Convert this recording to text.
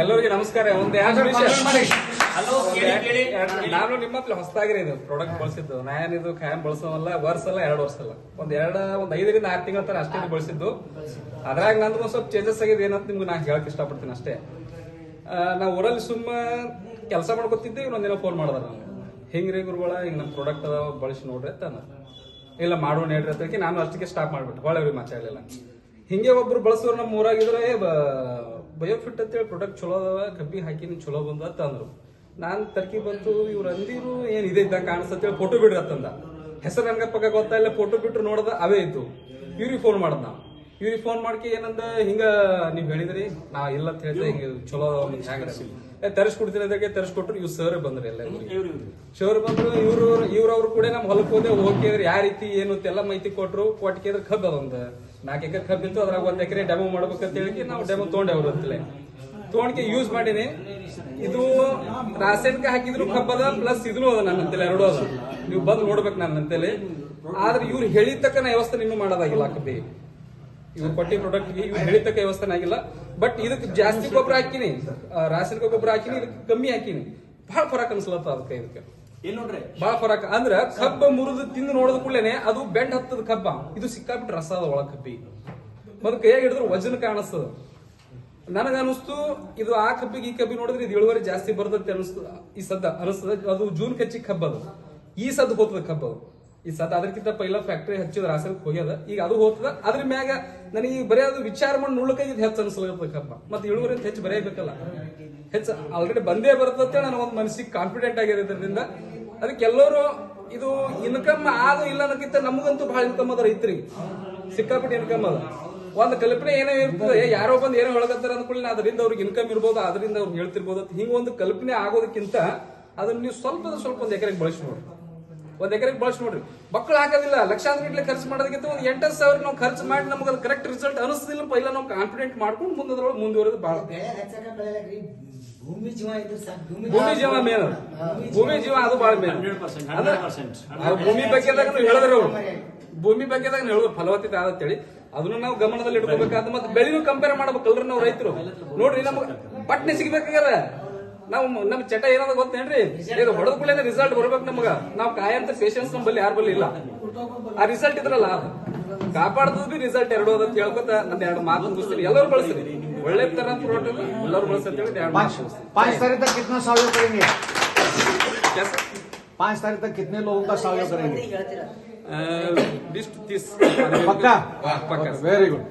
ಎಲ್ಲರಿಗೆ ನಮಸ್ಕಾರ ಒಂದ್ ನಾನು ನಿಮ್ಮ ಹತ್ರ ಹೊಸದಾಗಿರಿ ಇದು ಪ್ರಾಡಕ್ಟ್ ಬಳಸಿದ್ದು. ನಾನು ಇದು ಖಾಯಂ ಬಳಸೋವಲ್ಲ ವರ್ಷ ಅಲ್ಲ ಎರಡು ವರ್ಷ ಅಲ್ಲ. ಒಂದ್ ಎರಡ ಒಂದ್ ಐದರಿಂದ ಆರು ತಿಂಗಳ ತರ ಅಷ್ಟೇ ಬಳಸಿದ್ದು. ಅದ್ರಾಗ ನಂದು ಒಂದ್ ಸ್ವಲ್ಪ ಚೇಂಜಸ್ ಆಗಿದೆ ಏನಂತ ನಿಮ್ಗೆ ನಾನು ಹೇಳಕ್ ಇಷ್ಟಪಡ್ತೀನಿ ಅಷ್ಟೇ. ನಾವು ನಾ ಊರಲ್ಲಿ ಸುಮ್ಮ ಕೆಲಸ ಮಾಡ್ಕೊತಿದ್ದೆ ಇನ್ನೊಂದಿನ ಫೋನ್ ಮಾಡಿದಾರ ನನಗೆ ಹಿಂಗ್ರಿ ಗುರುಗಳ ಹಿಂಗ್ ನಮ್ಮ ಪ್ರಾಡಕ್ಟ್ ಅದಾವ ಬಳಸಿ ನೋಡ್ರಿ ಅಂತ. ಇಲ್ಲ ಮಾಡೋಣ ಹೇಳ್ರಿ ಅದಕ್ಕೆ ನಾನು ಅಷ್ಟಕ್ಕೆ ಸ್ಟಾಪ್ ಮಾಡ್ಬಿಟ್ಟು ಒಳ್ಳೆ ಮಾತಾಡಲಿಲ್ಲ. ಹಿಂಗೆ ಒಬ್ರು ಬಳಸೋರು ನಮ್ಮ ಊರಾಗಿದ್ರೆ ಬಯೋಫಿಟ್ ಅಂತೇಳಿ ಪ್ರಾಡಕ್ಟ್ ಚಲೋ ಅದಾವ, ಕಬ್ಬಿ ಹಾಕಿ ಚಲೋ ಬಂದ ಅಂದ್ರು. ನಾನ್ ತರ್ಕಿ ಬಂತು, ಇವ್ರು ಅಂದಿರು ಏನ್ ಇದೆ ಇದ್ದಂಗೆ ಕಾಣಿಸ್ತೇಳಿ ಫೋಟೋ ಬಿಡ್ರಿ ಅಂತಂದ. ಹೆಸರು ನನ್ಗ ಪಕ್ಕ ಗೊತ್ತಾಯಿಲ್ಲ ಫೋಟೋ ಬಿಟ್ರು ನೋಡದ ಅವೇ ಇತ್ತು ಇವ್ರಿಗೆ ಫೋನ್ ಮಾಡ್ದ ಇವ್ರಿಗೆ ಫೋನ್ ಮಾಡ್ಕಿ ಏನಂದ ಹಿಂಗ ನೀವ್ ಹೇಳಿದ್ರಿ ನಾ ಇಲ್ಲ ಅಂತ ಹೇಳ್ದೆ ಹಿಂಗ ಚಲೋ ಹ್ಯಾಂಗ ತರಿಸ್ಕೊಡ್ತೀನಿ ಅದಕ್ಕೆ ತರಿಸ್ಕೊಟ್ರು ಇವ್ ಸರ್ ಬಂದ್ರಿ ಎಲ್ಲ ಸರ್ ಬಂದ್ರು ಇವ್ರು ಇವ್ರವ್ರು ಕೂಡ ನಮ್ ಹೊಲಕ್ ಹೋದೆ ಹೋಗಿದ್ರೆ ಯಾವ ರೀತಿ ಏನು ಅಂತ ಎಲ್ಲ ಮಾಹಿತಿ ಕೊಟ್ರು ಕೊಟ್ಟಿದ್ರೆ ಕಬ್ಬ ಅದೊಂದು ನಾಲ್ಕು ಎಕರೆ ಕಬ್ಬ ಇತ್ತು ಅದ್ರಾಗ ಒಂದ್ ಎಕರೆ ಡೆಮೋ ಮಾಡ್ಬೇಕಂತ ಹೇಳಿ ನಾವು ಡೆಮೋ ತೊಗೊಂಡೇವ್ರು ಅಂತಲೇ ತೊಗೊಂಡ್ಕೆ ಯೂಸ್ ಮಾಡೀನಿ. ಇದು ರಾಸಾಯನಿಕ ಹಾಕಿದ್ರು ಕಬ್ಬದ ಪ್ಲಸ್ ಇದ್ರು ಅದ ನನ್ನ ಅಂತೇಳಿ ಎರಡು ಅದ. ನೀವು ಬಂದು ನೋಡ್ಬೇಕು ನನ್ನ ಅಂತೇಳಿ ಆದ್ರೆ ಇವ್ರು ಹೇಳಿದ ತಕ್ಕ ವ್ಯವಸ್ಥೆ ಇನ್ನೂ ಮಾಡೋದಾಗಿಲ್ಲ ಕಬ್ಬಿ. ಇವ್ರು ಕೊಟ್ಟಿ ಪ್ರಾಡಕ್ಟ್ ಇವ್ರು ಹೇಳಿದ್ದಕ್ಕೆ ವ್ಯವಸ್ಥೆ ಆಗಿಲ್ಲ. ಬಟ್ ಇದಕ್ಕೆ ಜಾಸ್ತಿ ಗೊಬ್ಬರ ಹಾಕಿನಿ. ರಾಸಾಯನಿಕ ಗೊಬ್ಬರ ಹಾಕಿನಿ ಇದಕ್ಕೆ ಕಮ್ಮಿ ಹಾಕಿನಿ. ಬಹಳ ಫರಕ್ ಅನ್ಸ್ಲತ್ತ ಅದಕ್ಕೆ ಇದಕ್ಕೆ. ಏನ್ ನೋಡ್ರಿ? ಬಹಳ ಫರಕ್. ಅಂದ್ರ ಕಬ್ಬ ಮುರಿದು ತಿಂದು ನೋಡಿದ ಕೂಡಲೇ ಅದು ಬೆಂಡ್ ಹತ್ತದ ಕಬ್ಬ. ಇದು ಸಿಕ್ಕಾಬಿಟ್ಟು ರಸ ಅದ ಒಳ ಕಬ್ಬಿ. ಮತ್ತೆ ಕೈಯಾಗ ಹಿಡಿದ್ರೆ ವಜನ್ ಕಾಣಿಸ್ತದ. ನನಗ ಅನಿಸ್ತು ಇದು ಆ ಕಬ್ಬಿಗೆ ಈ ಕಬ್ಬಿ ನೋಡಿದ್ರೆ ಇದು ಇಳುವರಿ ಜಾಸ್ತಿ ಬರ್ತದೆ ಅನಿಸ್ತದ ಈ ಸದ್ದ ಅನಿಸ್ತದ. ಅದು ಜೂನ್ ಕಚ್ಚಿ ಕಬ್ಬ ಅದು. ಈ ಸದ್ದು ಹೋತದ ಕಬ್ಬ ಅದು. ಈ ಸತ್ ಅದಕ್ಕಿಂತ ಪೈಲ ಫ್ಯಾಕ್ಟರಿ ಹಚ್ಚಿದ ರಾಸಾಯನಿಕ ಹೋಗ್ಯದ. ಈಗ ಅದು ಹೋಗ್ತದ. ಅದ್ರ ಮ್ಯಾಗ ನನಗೆ ಬರೀ ಅದು ವಿಚಾರ ಮಾಡಿ ನೋಡ್ಲಿಕ್ಕೆ ಇದು ಹೆಚ್ಚು ಅನ್ಸ್ಲತ್ತದ ಕಬ್ಬ ಮತ್ತೆ ಇಳುವರಿ ಅಂತ ಹೆಚ್ಚು ಬರೆಯಬೇಕಲ್ಲ. ಹೆಚ್ಚು ಆಲ್ರೆಡಿ ಬಂದೇ ಬರ್ತದೆ ನನ್ನ ಒಂದು ಮನಸ್ಸಿಗೆ ಕಾನ್ಫಿಡೆಂಟ್ ಆಗಿರೋದ್ರಿಂದ ಅದಕ್ಕೆ ಎಲ್ಲರೂ ಇದು ಇನ್ಕಮ್ ಆಗು ಇಲ್ಲ ಅನ್ನೋಕ್ಕಿಂತ ನಮಗಂತೂ ಬಹಳ ಇನ್ಕಮ್ ಅದ ರೈತರಿಗೆ. ಸಿಕ್ಕಾಪಟ್ಟೆ ಇನ್ಕಮ್ ಅದ. ಒಂದು ಕಲ್ಪನೆ ಏನೋ ಇರ್ತದೆ, ಯಾರೋ ಬಂದು ಏನೋ ಹೇಳಕತ್ತಾರ ಅಂದ್ಕೊಳ್ಳಿ ಅದರಿಂದ ಅವ್ರಿಗೆ ಇನ್ಕಮ್ ಇರ್ಬೋದು, ಅದರಿಂದ ಅವ್ರು ಹೇಳ್ತಿರ್ಬೋದು. ಅಂತ ಹಿಂಗ ಒಂದು ಕಲ್ಪನೆ ಆಗೋದಕ್ಕಿಂತ ಅದನ್ನ ನೀವು ಸ್ವಲ್ಪ ಸ್ವಲ್ಪ ಒಂದು ಎಕರೆಗೆ ಬಳಸಿ ನೋಡ್ರಿ. ಒಂದ್ ಎಕರೆಗೆ ಬಳಸಿ ನೋಡ್ರಿ. ಮಕ್ಕಳು ಹಾಕೋದಿಲ್ಲ ಲಕ್ಷಾಂತರ ಗಟ್ಟಲೆ ಖರ್ಚು ಮಾಡೋದಕ್ಕಿಂತ ಒಂದು ಎಂಟು ಸಾವಿರ ನಾವು ಖರ್ಚು ಮಾಡಿ ನಮ್ಗೆ ಅದು ಕರೆಕ್ಟ್ ರಿಸಲ್ಟ್ ಅನಿಸ್ತಿಲ್ಲ ಪೈಲ ನಾವು ಕಾನ್ಫಿಡೆಂಟ್ ಮಾಡ್ಕೊಂಡು ಮುಂದೆ ಅದ್ರೊಳಗೆ ಮುಂದುವರೆದು ಬಹಳ ಭೂಮಿ ಜೀವ ಮೇನ್ ಭೂಮಿ ಜೀವ ಅದು ಬಹಳ ಮೇನ್. 100%, ಅಂದ್ರೆ 100%. ಆ ಭೂಮಿ ಬಗ್ಗೆ ಹೇಳಿದ್ರು ಅವ್ರು. ಭೂಮಿ ಬಗ್ಗೆ ಹೇಳಿದ್ರು ಫಲವತ್ತತೆ ಆದತ್ತೇಳಿ ಅದನ್ನ ನಾವು ಗಮನದಲ್ಲಿ ಇಟ್ಕೋಬೇಕಾದ ಮತ್ತೆ ಬೆಳೆನೂ ಕಂಪೇರ್ ಮಾಡ್ಬೇಕಲ್ರಿ ನಾವು ರೈತರು. ನೋಡ್ರಿ ನಮ್ಗೆ ಪಟ್ನೆ ಸಿಗ್ಬೇಕಾಗ್ಯದ ನಾವು ನಮ್ ಚಟ ಏನದ ಗೊತ್ತೇನ್ರಿ ಈಗ ಹೊಡೆದ ಕೂಡಲೇ ರಿಸಲ್ಟ್ ಬರ್ಬೇಕು ನಮಗ ನಾವು ಕಾಯಂತ ಪೇಷನ್ಸ್ ನಮ್ಮಲ್ಲಿ ಯಾರ ಬಲ್ಲಿ ಇಲ್ಲ ಆ ರಿಸಲ್ಟ್ ಇದ್ರಲ್ಲ ಕಾಪಾಡ್ತದ ಬಿ ರಿಸಲ್ಟ್ ಎರಡು ಅದ ಅಂತ ಹೇಳ್ಕೊತ ನನ್ನ ಎರಡು ಮಾತು ಮುಗಿಸ್ತೀನಿ ಎಲ್ಲರೂ ಬಳಸ್ರಿ ಒಳ್ಳೆ ತರ ಪ್ರೋಟೀನ್ ಎಲ್ಲರೂ ಬಳಸ್ರಿ ಅಂತ ಹೇಳಿ ಎರಡು ಮಾತು ಮುಗಿಸ್ತೀನಿ. पाँच तारीख तक कितना सहयोग करेंगे क्या सर? पाँच तारीख तक कितने लोगों का सहयोग करेंगे ಹೇಳ್ತೀರಾ बीस तीस पक्का पक्का वेरी गुड